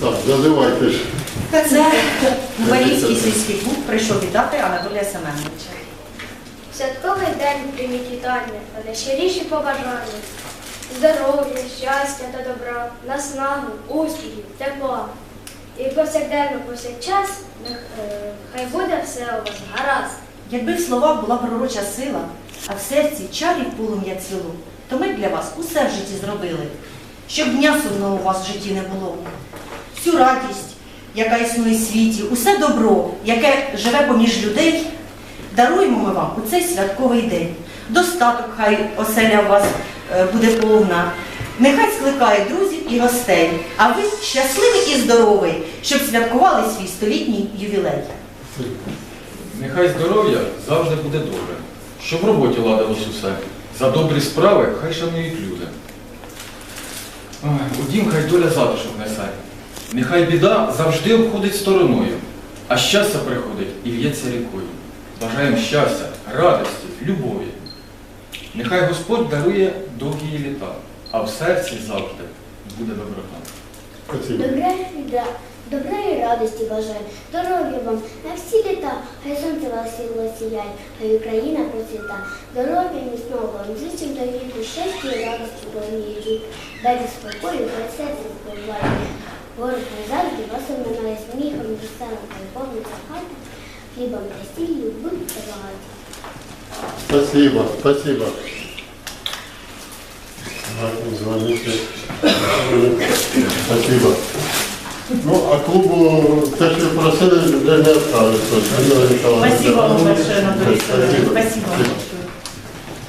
Так, зазивайте ж. Це Губарівський сільський клуб прийшов вітати Анатолія Семеновича. Святковий день прийміть вітання та найщиріші побажання. Здоров'я, щастя та добра, наснагу, успіхів, тепла. І повсякденно повсякчас нех- е, хай буде все у вас гаразд. Якби в словах була пророча сила, а в серці чарів полум'я цвіло, то ми для вас усе в житті зробили, щоб дня сумного у вас в житті не було. Всю радість, яка існує в світі, усе добро, яке живе поміж людей, даруємо ми вам у цей святковий день. Достаток хай оселя у вас е, буде повна. Нехай скликає друзів і гостей, а ви щасливий і здоровий, щоб святкували свій столітній ювілей. Нехай здоров'я завжди буде добре, щоб в роботі ладилось усе. За добрі справи хай шанують люди. Ой, У дім хай доля затишок несе. Нехай біда завжди обходить стороною, а щастя приходить і л'ється рікою. Бажаємо щастя, радості, любові. Нехай Господь дарує довгі літа, а в серці завжди буде доброта. Добра і радості бажаю, здоров'я вам на всі літа, хай світло сіяє, хай Україна процвіта. Здоров'я міцного зичим до віку, щастя і радості повніють. Дайте спокою, хай серце збиває. Ворог не завжди вас оминає сміхом, веселим, хай повниться хата, хлібом та стіллю будьте багаті. Спасибо, спасибо. Спасибо. Ну, а клубу те, що просили, вже не осталось. Спасибо вам большое, Анатолий Семенович. Спасибо вам большое.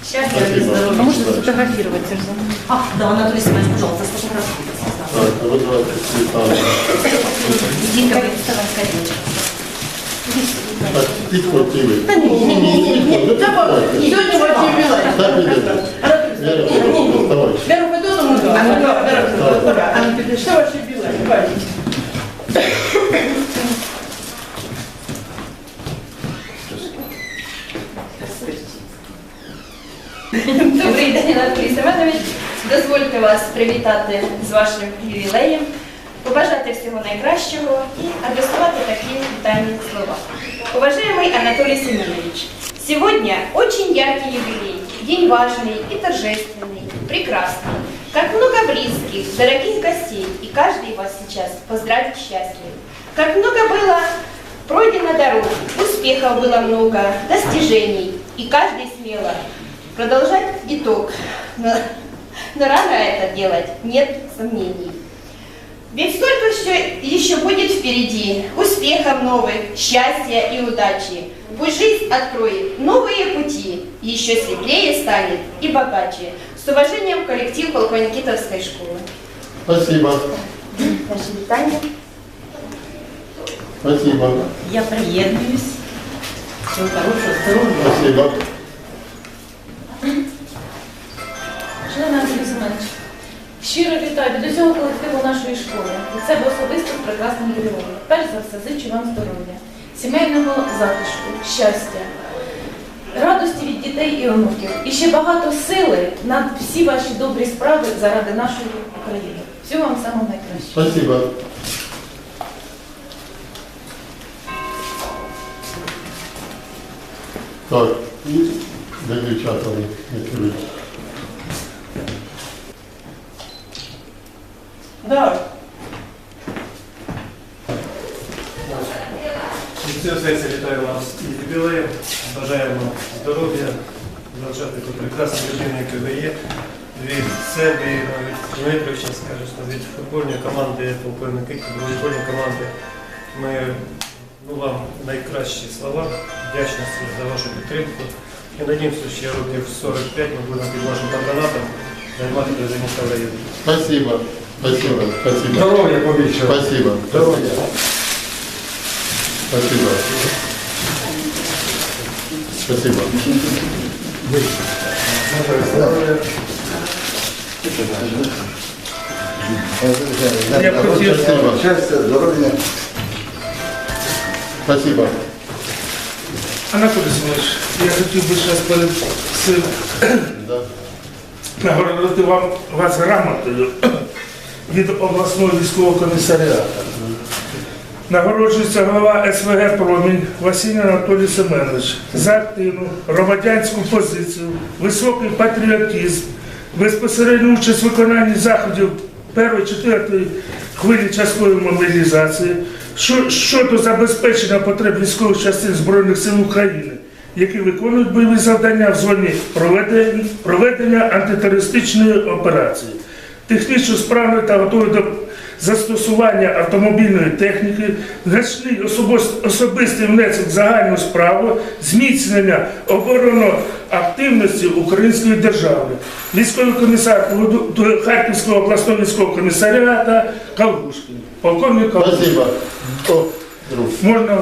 Счастья и Спасибо. здоровья. А можно сфотографироваться? А, да, Анатолий Семенович, пожалуйста, сфотографируйтесь. Так, вот давайте, Світлана. Динка, вы вставай, скорее. Так, підходьте ви. Да не, не, не, не, не, не. Сьогодні ваш ювілей. Так, іде. Вера, вставай. Вера, ви додому да? А ну, Вера, а ну, піди, привітати з вашим ювілеєм, побажати всього найкращого и адресовать такие витальные слова. Уважаемый Анатолий Семенович, сегодня очень яркий юбилей, день важный и торжественный, прекрасный. Как много близких, дорогих гостей, и каждый вас сейчас поздравит счастлив. Как много было пройдено дорог, успехов было много, достижений, и каждый смело продолжать итог. но, но рано это делать, нет сомнений. Ведь столько еще, еще будет впереди успехов новых, счастья и удачи. Пусть жизнь откроет новые пути, еще светлее станет и богаче. С уважением, коллектив Полконикитовской школы. Спасибо. Ваше вітання. Спасибо. Я приєднуюсь. Всього хорошого, здоров'я. Спасибо. Семенович, щиро вітаю від усього колективу нашої школи. Від себе особисто з прекрасним ювілеєм. Перш за все, зичу вам здоров'я, сімейного затишку, щастя, радості від дітей і онуків. І ще багато сили на всі ваші добрі справи заради нашої України. Всього вам самого найкращого. Спасибо. Так, і де дівчата не керують. Да. Від цього серця вітаю вас з юбілеєм. Бажаємо здоров'я, залишати ту прекрасну людину, яка ви є. Від себе і навіть Дмитровича, скажімо, від футбольної команди, полковники, волейбольної команди. Ми ну, вам найкращі слова, вдячності за вашу підтримку. І надіємося, що років 45 ми будемо під вашим патронатом займати дуже міста району. Спасибо. Спасибо. Спасибо. Здоров'я побільше. Спасибо. Здоров'я. Спасибо. Спасибо. Я Спасибо. Щастя, здоров'я. Спасибо. Анатолій Семенович, я хотів би зараз перед Да. нагородити вам вас грамотою від обласного військового комісаріату. Нагороджується голова СВГ Промінь Василь Анатолій Семенович за активну громадянську позицію, високий патріотизм, безпосередню участь в виконанні заходів першої четвертої хвилі часткової мобілізації щодо забезпечення потреб військових частин Збройних сил України, які виконують бойові завдання в зоні проведення, антитерористичної операції, технічно справної та готові до застосування автомобільної техніки, значний особистий внесок в загальну справу, зміцнення обороноактивності української держави. Військовий комісар до Харківського обласного військового комісаріата Калгушкін. Полковник друг. Можна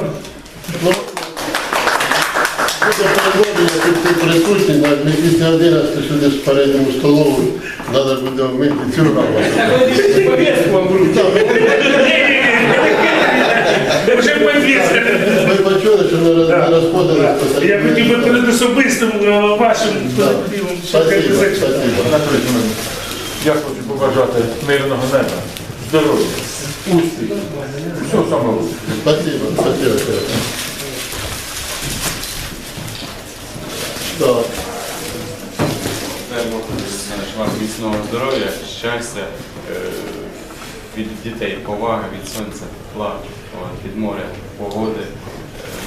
Ну, Буде переводення, тут ти присутній, на 211 сюди з передньому столову, треба буде вмити цю повісили. Ви почули, що не роз- не розходились? по Я хотів би перед особистим е, вашим колективом. я хочу побажати мирного неба, здоров'я, успіху, всього самого. Спасибо, спасибо. Дай Бог вам міцного здоров'я, щастя, е, від дітей поваги, від сонця, тепла, від моря, погоди. Е,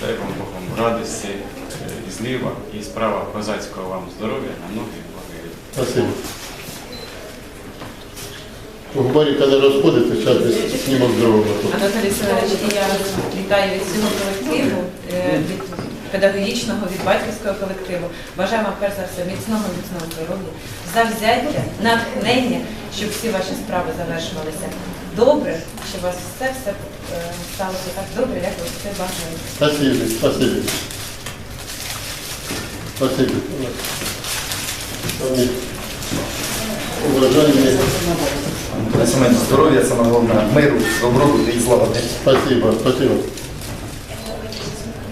Дай вам Богом радості е, і зліва, і справа козацького вам здоров'я на многі благи. Спасибо. Губаріка не розходиться, зараз снімок другого. Анатолій Семенович, і я вітаю від всього колективу, від педагогічного, від батьківського колективу. Бажаю вам перш за все міцного, міцного здоров'я, завзяття, натхнення, щоб всі ваші справи завершувалися добре, щоб у вас все все е, сталося так добре, як ви це бажаєте. Спасибо. Вони Уважаемые, здоров'я, саме головне, миру, добробуту і злагоди. спасибо, спасибо.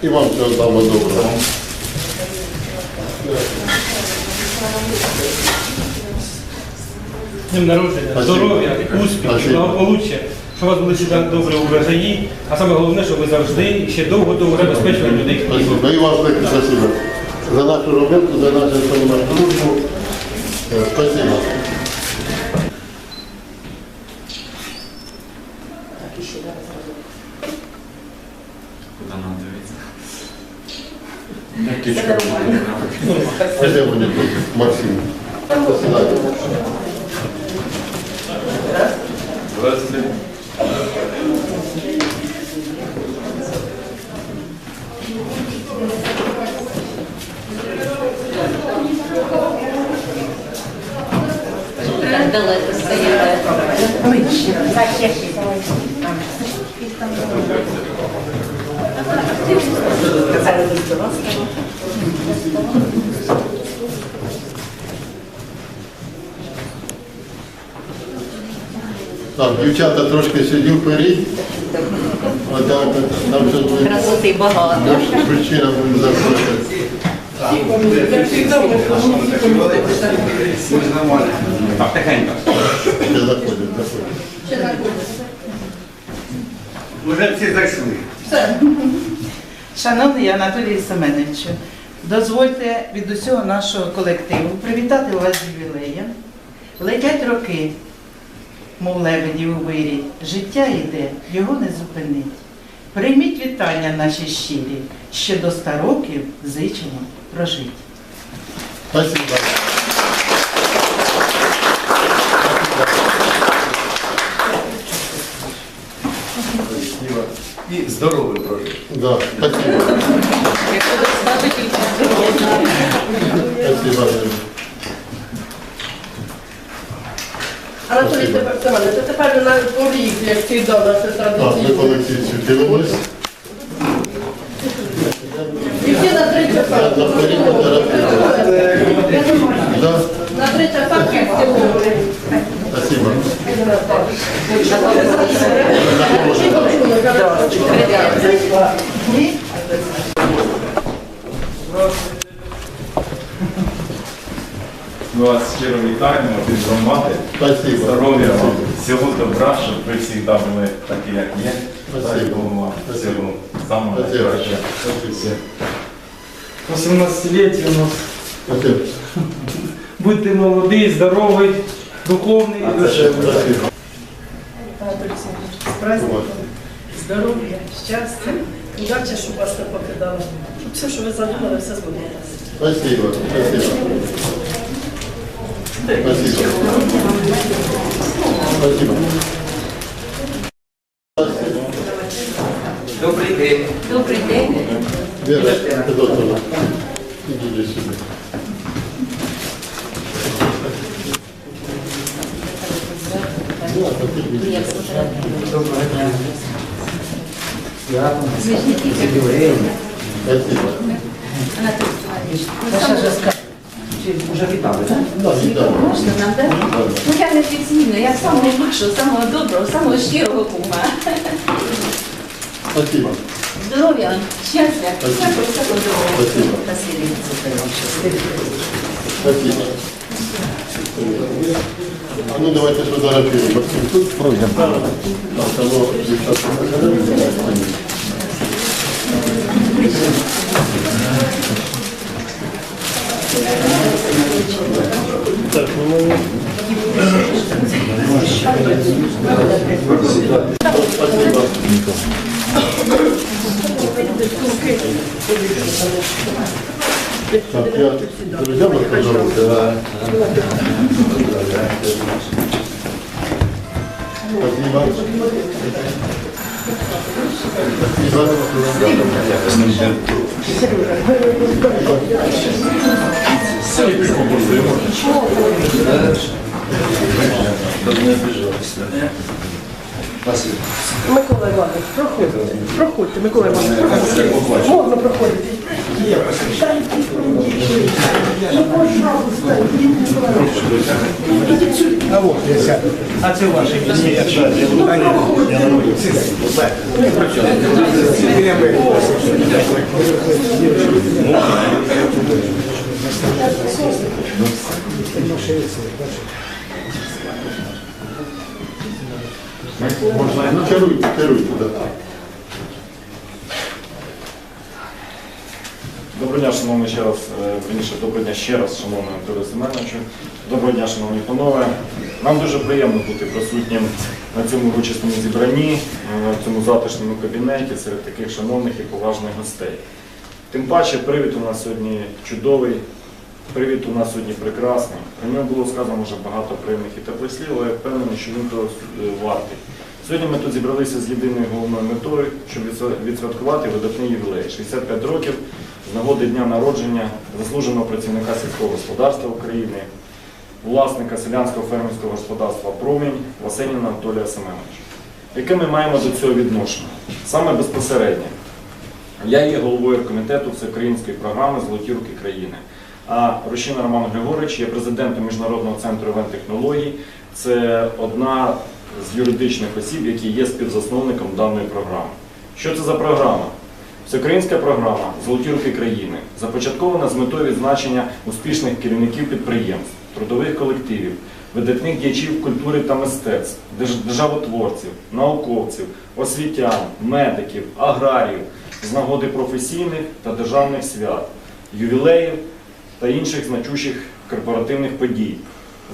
І вам всього самого доброго. Днем народження, здоров'я, успіху, благополуччя, щоб у вас були завжди добрі урожаї, а саме головне, щоб ви завжди ще довго-довго забезпечили людей. Спасибо. І вам велике спасибо. За нашу роботу, за нашу дружбу. Е, Спасибо. А де вони тут? Максим. Посідайте. Далеко стоїте. Так, дівчата трошки сидіть вперед. Отак, там все буде. Красоти багато. Причина буде запрошувати. Так, тихенько. Ще заходять, заходять. Вже всі зайшли. Шановний Анатолій Семеновичу, дозвольте від усього нашого колективу привітати вас з ювілеєм. Летять роки, мов лебеді у вирі. Життя йде, його не зупинить. Прийміть вітання наші щирі, ще до ста років зичимо прожить. Спасибо. І здоровим прожити. Да, спасибо. Спасибо. Анатолій Семенович, тепер на поріг, як завжди, наша Так, ми колекцію дивимось. І всі на три часа. На вторі фотографії. Да, На три часа всі спасибо. Ми вас щиро вітаємо від громади. Спасибо. Здоров'я вам, всього добра, щоб ви завжди були такі, як є. Спасибо. Всього самого Спасибо. найкращого. Спасибо. 18-ліття у нас. Спасибо. Будьте молодий, здоровий, духовний. А це ще спасибо. З праздником, здоров'я, щастя, удача, щоб вас не покидала. Щоб все, що ви задумали, все збудилося. Спасибо. Спасибо. Спасибо. Спасибо. Добрий день. Добрий день. Вера, ты доктор. Иди сюда. Доброго дня. Святом, Спасибо. Ваша же ска- Чи вже вітали, так? Можна нам, так? Ну я не офіційно, я самого вашого, самого доброго, самого щирого кума. Спасибо. Здоров'я, вам, щастя, Спасибо. всякого, всякого доброго. Спасибо. Спасибі. Спасибо. А ну давайте сфотографируем. Максим, тут пройдем. Так, алло, девчата. Так, ну мы... Спасибо. Так, я друзьям расскажу. Да. Спасибо. Спасибо. Спасибо. Микола Іванович, проходьте. Проходьте, Микола Іванович, проходьте. Можна проходити. А це ваше місце. Я Можна, ну керуйте, керуйте, да. Доброго дня, шановний ще раз, е, верніше, доброго дня ще раз, шановний Анатолій Семеновичу. Доброго дня, шановні панове. Нам дуже приємно бути присутнім на цьому урочистому зібранні, е, в цьому затишному кабінеті серед таких шановних і поважних гостей. Тим паче, привід у нас сьогодні чудовий, привід у нас сьогодні прекрасний. Про нього було сказано вже багато приємних і теплих слів, але я впевнений, що він того вартий. Сьогодні ми тут зібралися з єдиною головною метою, щоб відсвяткувати видатний ювілей 65 років з нагоди дня народження заслуженого працівника сільського господарства України, власника селянського фермерського господарства Промінь Васеніна Анатолія Семеновича. Яке ми маємо до цього відношення? Саме безпосередньо. Я є головою комітету всеукраїнської програми Золоті руки країни. А Рощина Роман Григорович є президентом Міжнародного центру івент-технологій. Це одна з юридичних осіб, які є співзасновником даної програми. Що це за програма? Всеукраїнська програма Золоті руки країни започаткована з метою відзначення успішних керівників підприємств, трудових колективів, видатних діячів культури та мистецтв, держ- державотворців, науковців, освітян, медиків, аграріїв з нагоди професійних та державних свят, ювілеїв та інших значущих корпоративних подій.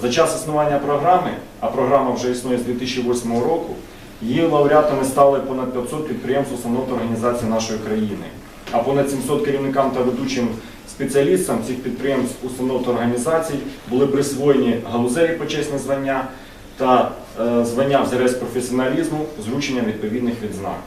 За час існування програми, а програма вже існує з 2008 року, її лауреатами стали понад 500 підприємств, установ та організацій нашої країни, а понад 700 керівникам та ведучим спеціалістам цих підприємств, установ та організацій були присвоєні галузеві почесні звання та е, звання взірець професіоналізму з врученням відповідних відзнак.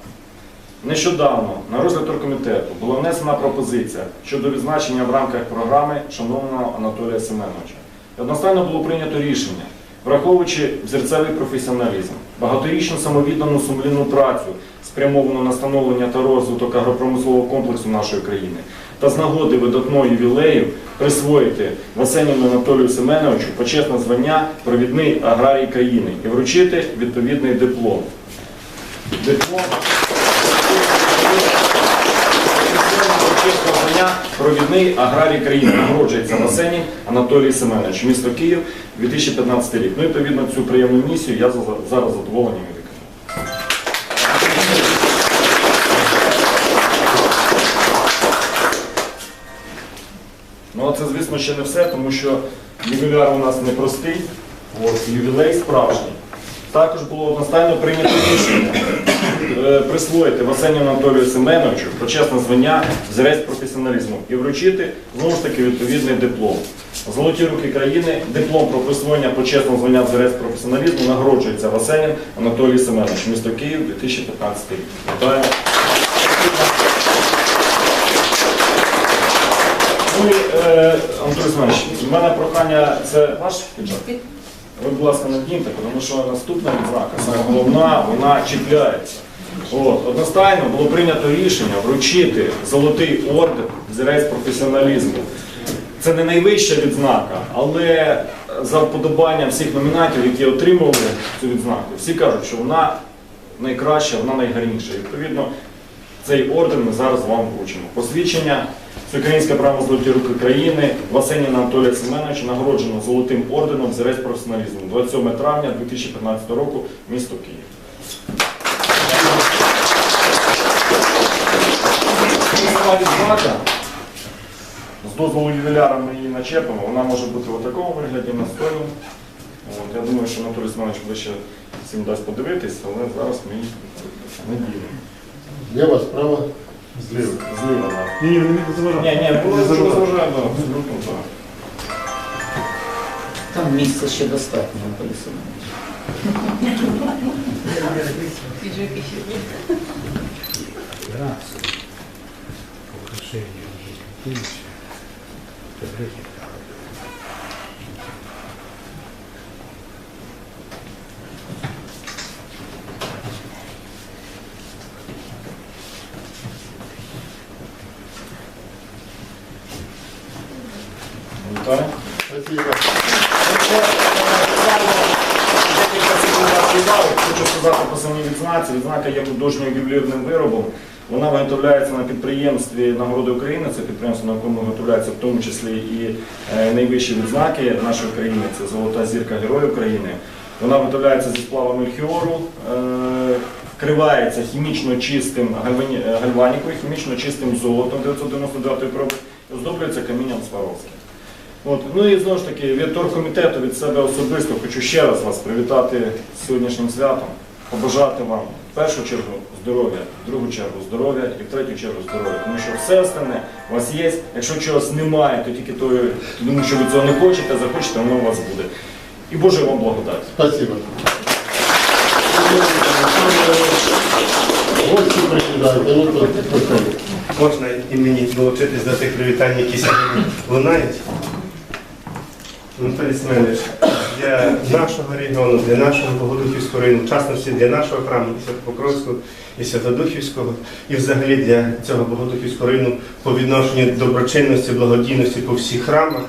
Нещодавно на розгляд оргкомітету була внесена пропозиція щодо відзначення в рамках програми шановного Анатолія Семеновича. Одностайно було прийнято рішення, враховуючи взірцевий професіоналізм, багаторічну самовіддану сумлінну працю, спрямовану на становлення та розвиток агропромислового комплексу нашої країни, та з нагоди видатного ювілею присвоїти Васеніну Анатолію Семеновичу почесне звання провідний аграрій країни і вручити відповідний диплом. Диплом провідний аграрій країни. Нагороджується Васенін Анатолій Семенович, місто Київ, 2015 рік. Ну і відповідно цю приємну місію я зараз задоволений виконую. Ну, а це, звісно, ще не все, тому що ювіляр у нас непростий, ювілей справжній. Також було одностайно прийнято рішення присвоїти Васенію Анатолію Семеновичу почесне звання взірець професіоналізму і вручити знову ж таки відповідний диплом. Золоті руки країни, диплом про присвоєння почесного звання взірець професіоналізму нагороджується Васенін Анатолій Семенович, місто Київ, 2015 рік. Вітаю. Ну і, е, Анатолій Семенович, в мене прохання, це ваш піджак? Ви, будь ласка, не вдіньте, тому що наступна відзнака, саме головна, вона чіпляється. От, одностайно було прийнято рішення вручити золотий орден зірець професіоналізму. Це не найвища відзнака, але за вподобанням всіх номінантів, які отримували цю відзнаку, всі кажуть, що вона найкраща, вона найгарніша. Відповідно, цей орден ми зараз вам вручимо. Посвідчення Всеукраїнська право золоті руки країни Васеніна Анатолія Семеновича нагороджено золотим орденом зірець професіоналізму 27 травня 2015 року, місто Київ. Сама відзнака, з дозволу ювіляра ми її начепимо, вона може бути в такому вигляді на столі. От, я думаю, що Анатолій Семенович ближче всім дасть подивитись, але зараз ми її не ділимо. Є справа? Зліва. Зліва, так. Ні, ні, не заважайте. Ні, ні, було Не що заважайте. заважає, абсолютно так. Там місця ще достатньо, Анатолій Семенович. Вітаю. Спасибо. Декілька секунд вашої уваги. Хочу сказати по самій відзнаці. Відзнака є художньою ювелірним виробом. Вона виготовляється на підприємстві Нагороди України. Це підприємство, на якому виготовляються в тому числі і е, найвищі відзнаки нашої країни. Це Золота зірка Героя України. Вона виготовляється зі сплава мельхіору, е, вкривається хімічно чистим е, гальванікою, хімічно чистим золотом 999 проби, оздоблюється камінням Сваровським. От, ну і знову ж таки, від торгкомітету, від себе особисто хочу ще раз вас привітати з сьогоднішнім святом, побажати вам в першу чергу здоров'я, в другу чергу здоров'я і в третю чергу здоров'я. Тому що все остальне у вас є. Якщо чогось немає, то тільки то, тому що ви цього не хочете, захочете, воно у вас буде. І Боже вам благодать. Спасибо. Гості ну то. Можна і мені долучитись до тих привітань, які сьогодні лунають. Анатолій Семенович, для нашого регіону, для нашого Богодухівського району, в частності для нашого храму Святопокровського і Святодухівського, і взагалі для цього Богодухівського району по відношенню доброчинності, благодійності по всіх храмах.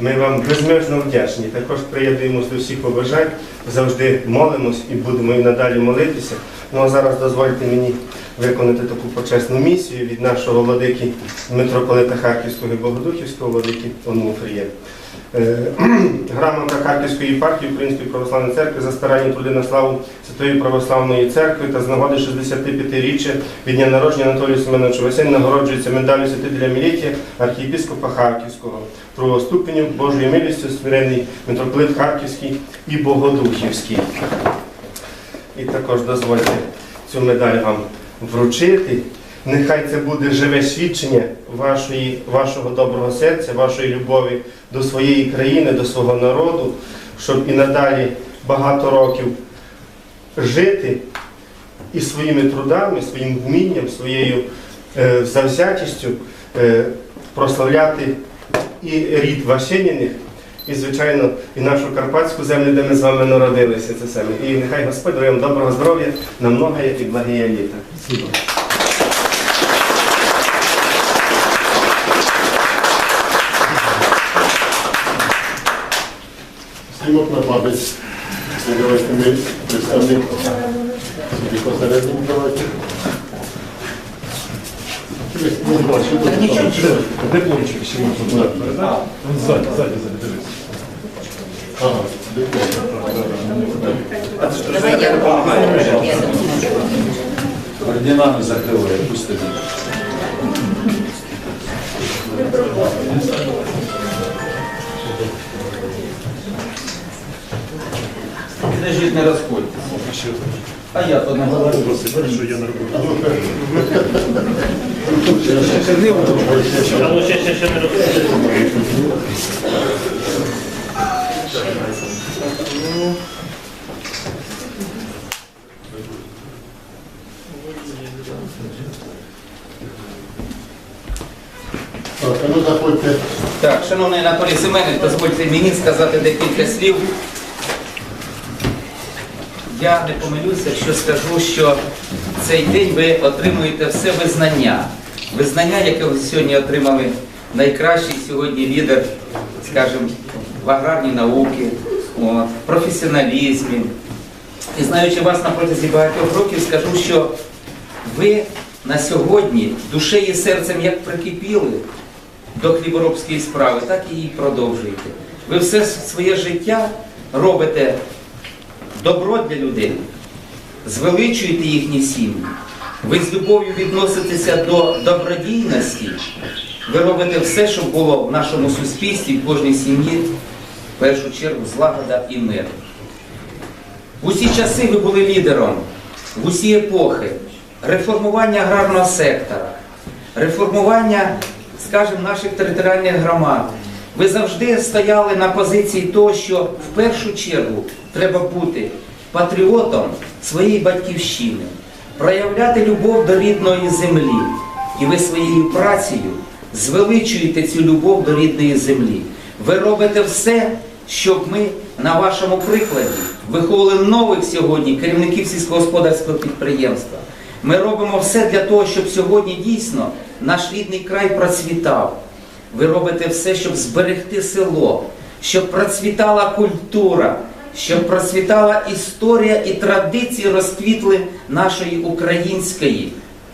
Ми вам безмежно вдячні. Також приєднуємося до всіх побажань, завжди молимось і будемо і надалі молитися. Ну а зараз дозвольте мені виконати таку почесну місію від нашого владики митрополита Харківського і Богодухівського владики Онуфрія. Е, Грамота Харківської єпархії Української православної церкви за старанні труди на славу Святої Православної церкви та з нагоди 65-річчя від дня народження Анатолія Семеновича Василь нагороджується медаллю святителя Мілітія архієпископа Харківського про ступеню Божої милістю смиренний митрополит Харківський і Богодухівський. І також дозвольте цю медаль вам вручити. Нехай це буде живе свідчення вашої, вашого доброго серця, вашої любові до своєї країни, до свого народу, щоб і надалі багато років жити і своїми трудами, своїм вмінням, своєю е, завзятістю е, прославляти і рід Васеніних, і, звичайно, і нашу карпатську землю, де ми з вами народилися. Це саме. І нехай Господь дає вам доброго здоров'я на многое і благие літа. Снімок на ми представник. Посередині давайте. Дипломчик можна буде передати. Він ззаді, ззаді, ззаді, дивись. Ага, диплом. Орденами закриває, пусть тобі. Підождіть, не розходьтеся. А я то не говорю. що я на роботу. Але ще, ще, ще не. Так, шановний Анатолій Семенович, дозвольте мені сказати декілька слів. Я не помилюся, якщо скажу, що цей день ви отримуєте все визнання. Визнання, яке ви сьогодні отримали найкращий сьогодні лідер, скажімо, в аграрній науки, в професіоналізмі. І знаючи вас на протязі багатьох років, скажу, що ви на сьогодні душею і серцем як прикипіли до хліборобської справи, так і її продовжуєте. Ви все своє життя робите добро для людей, звеличуєте їхні сім'ї. Ви з любов'ю відноситеся до добродійності. Ви робите все, щоб було в нашому суспільстві, в кожній сім'ї, в першу чергу, злагода і мир. В усі часи ви були лідером, в усі епохи реформування аграрного сектора, реформування, скажімо, наших територіальних громад. Ви завжди стояли на позиції того, що в першу чергу треба бути патріотом своєї батьківщини, проявляти любов до рідної землі. І ви своєю працею звеличуєте цю любов до рідної землі. Ви робите все, щоб ми на вашому прикладі виховували нових сьогодні керівників сільськогосподарського підприємства. Ми робимо все для того, щоб сьогодні дійсно наш рідний край процвітав. Ви робите все, щоб зберегти село, щоб процвітала культура, щоб процвітала історія і традиції розквітли нашої української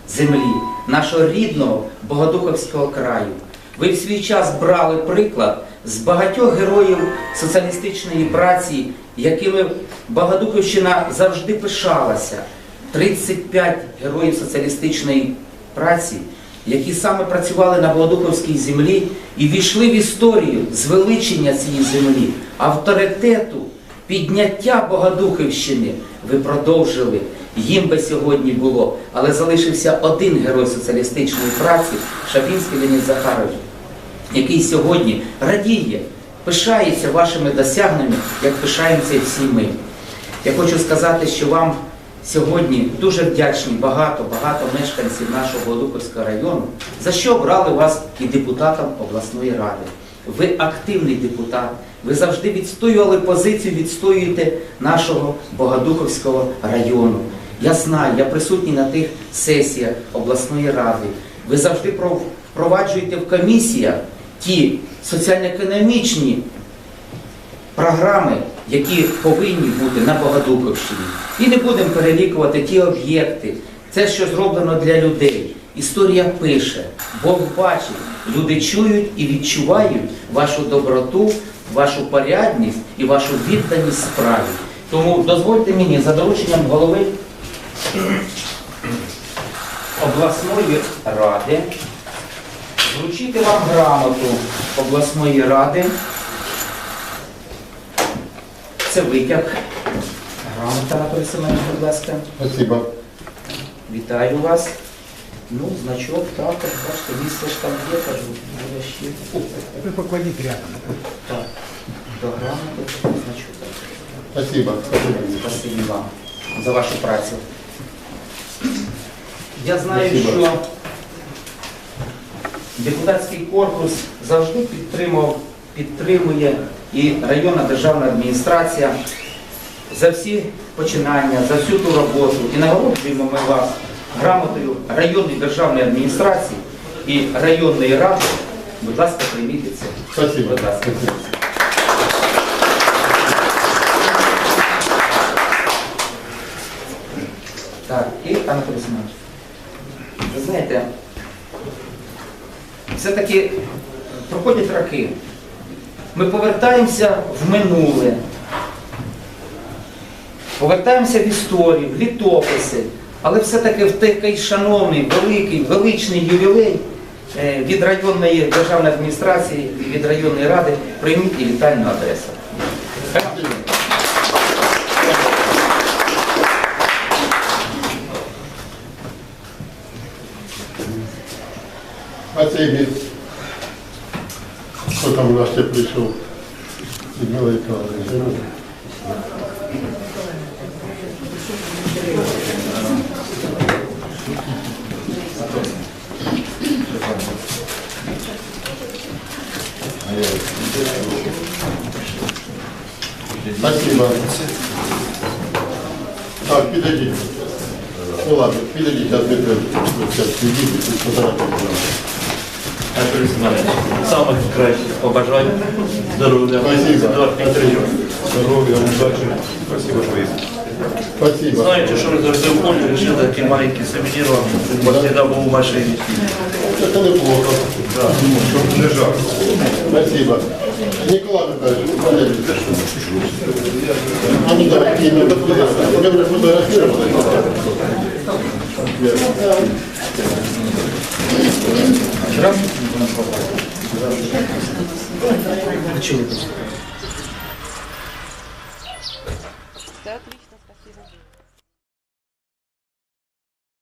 землі, нашого рідного Богодуховського краю. Ви в свій час брали приклад з багатьох героїв соціалістичної праці, якими Богодухівщина завжди пишалася. 35 героїв соціалістичної праці, які саме працювали на Богодуховській землі і війшли в історію звеличення цієї землі, авторитету, підняття Богодухівщини. Ви продовжили. Їм би сьогодні було, але залишився один герой соціалістичної праці Шабінський Леонід Захарович, який сьогодні радіє, пишається вашими досягненнями, як пишаємося всі ми. Я хочу сказати, що вам сьогодні дуже вдячні багато, багато мешканців нашого Богодуховського району, за що обрали вас і депутатом обласної ради. Ви активний депутат, ви завжди відстоювали позицію, відстоюєте нашого Богодуховського району. Я знаю, я присутній на тих сесіях обласної ради. Ви завжди пров- впроваджуєте в комісіях ті соціально-економічні програми, які повинні бути на Богодуховщині. І не будемо перелікувати ті об'єкти. Це що зроблено для людей. Історія пише, Бог бачить, люди чують і відчувають вашу доброту, вашу порядність і вашу відданість справі. Тому дозвольте мені за дорученням голови обласної ради вручити вам грамоту обласної ради. Це витяг. Грамота, Анатолій Семенович, будь ласка. Спасибо. Вітаю вас. Ну, значок також, бачите, місце ж там є, кажу, буде ще. Ви покладіть рядом. Так, до грамоти значок. Спасибо. Спасибо. Спасибі вам за вашу працю. Я знаю, Спасибо. що депутатський корпус завжди підтримував, підтримує і районна державна адміністрація за всі починання, за всю ту роботу. І нагороджуємо ми вас грамотою районної державної адміністрації і районної ради. Будь ласка, прийміть це. Спасибо. Будь ласка. Так, і Анатолій Семенович, ви знаєте, все-таки проходять роки. Ми повертаємося в минуле, повертаємося в історію, в літописи, але все-таки в такий шановний, великий, величний ювілей е, від районної державної адміністрації від районної ради прийміть і вітальну адресу. А цей бік, хто там у нас ще прийшов? Людмила Вікторовна. Спасибо. Так, підійдіть. Ну ладно, підійдіть, зараз Дмитро, зараз підійдіть, тут фотографію. Анатолій Семенович, самих кращих побажань, здоров'я, Спасибо. здоров'я, удачі. Спасибо, що є. Спасибо. Знаете, что вы завжди в поле решили такие маленькие сувениры вам всегда был в машине. Это неплохо. Да, чтобы не жарко. Спасибо. Николай Михайлович, вы понятно. А ну давай, имя, я бы фотографировал. Здравствуйте.